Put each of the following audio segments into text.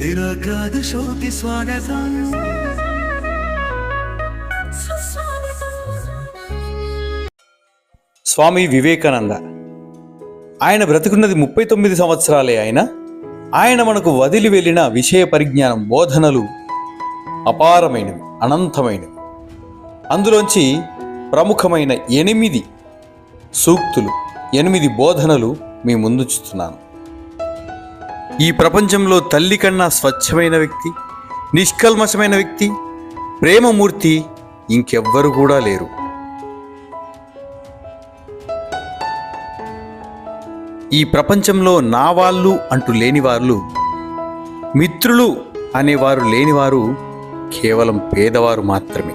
తిరగదు స్వాగతం. స్వామి వివేకానంద ఆయన బ్రతికున్నది ముప్పై తొమ్మిది సంవత్సరాలే అయినా ఆయన మనకు వదిలి వెళ్ళిన విషయ పరిజ్ఞానం బోధనలు అపారమైనవి అనంతమైనవి. అందులోంచి ప్రముఖమైన ఎనిమిది సూక్తులు ఎనిమిది బోధనలు మీ ముందుంచుతున్నాను ఈ ప్రపంచంలో తల్లి కన్నా స్వచ్ఛమైన వ్యక్తి నిష్కల్మషమైన వ్యక్తి ప్రేమమూర్తి ఇంకెవ్వరు కూడా లేరు. ఈ ప్రపంచంలో నా వాళ్ళు అంటూ లేనివారు మిత్రులు అనేవారు లేనివారు కేవలం పేదవారు మాత్రమే.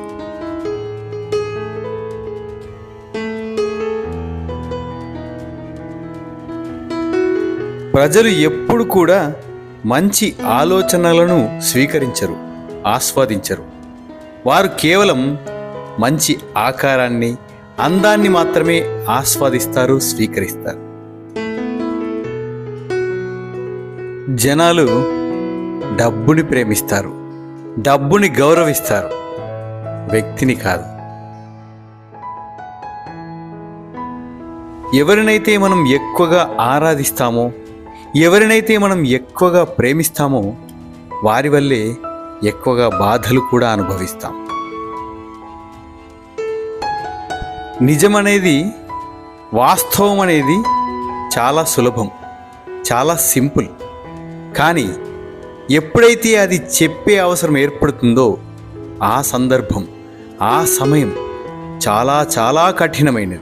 ప్రజలు ఎప్పుడు కూడా మంచి ఆలోచనలను స్వీకరించరు ఆస్వాదించరు. వారు కేవలం మంచి ఆకారాన్ని అందాన్ని మాత్రమే ఆస్వాదిస్తారు స్వీకరిస్తారు. జనాలు డబ్బుని ప్రేమిస్తారు డబ్బుని గౌరవిస్తారు. వ్యక్తిని కాదు. ఎవరినైతే మనం ఎక్కువగా ఆరాధిస్తామో ఎవరినైతే మనం ఎక్కువగా ప్రేమిస్తామో వారి వల్లే ఎక్కువగా బాధలు కూడా అనుభవిస్తాం. నిజమనేది వాస్తవం అనేది చాలా సులభం చాలా సింపుల్. కానీ ఎప్పుడైతే అది చెప్పే అవసరం ఏర్పడుతుందో ఆ సందర్భం ఆ సమయం చాలా చాలా కఠినమైనది.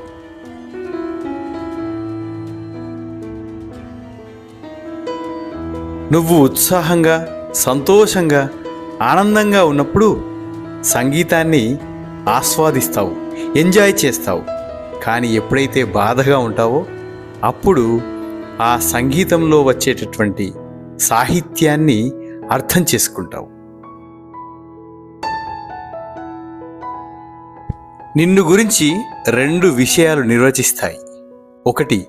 నువ్వు ఉత్సాహంగా సంతోషంగా ఆనందంగా ఉన్నప్పుడు సంగీతాన్ని ఆస్వాదిస్తావు ఎంజాయ్ చేస్తావు. కానీ ఎప్పుడైతే బాధగా ఉంటావో అప్పుడు ఆ సంగీతంలో వచ్చేటటువంటి సాహిత్యాన్ని అర్థం చేసుకుంటావు. నిన్ను గురించి రెండు విషయాలు నిర్వచిస్తాయి. ఒకటి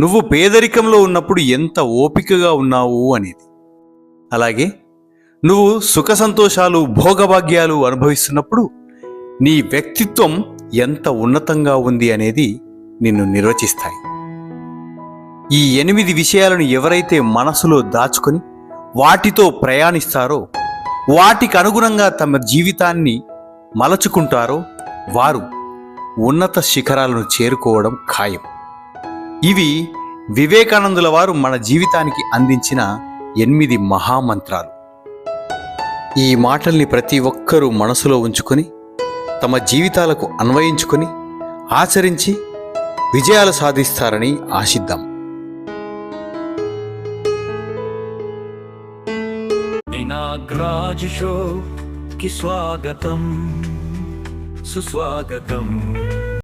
నువ్వు పేదరికంలో ఉన్నప్పుడు ఎంత ఓపికగా ఉన్నావు అనేది. అలాగే నువ్వు సుఖ సంతోషాలు భోగభాగ్యాలు అనుభవిస్తున్నప్పుడు నీ వ్యక్తిత్వం ఎంత ఉన్నతంగా ఉంది అనేది నిన్ను నిర్వచిస్తాయి. ఈ ఎనిమిది విషయాలను ఎవరైతే మనసులో దాచుకొని వాటితో ప్రయాణిస్తారో వాటికి అనుగుణంగా తమ జీవితాన్ని మలచుకుంటారో వారు ఉన్నత శిఖరాలను చేరుకోవడం ఖాయం. ఇవి వివేకానందుల వారు మన జీవితానికి అందించిన ఎనిమిది మహామంత్రాలు. ఈ మాటల్ని ప్రతి ఒక్కరూ మనసులో ఉంచుకొని తమ జీవితాలకు అన్వయించుకొని ఆచరించి విజయాలు సాధిస్తారని ఆశిద్దాం. కి స్వాగతం. సుస్వాగతం.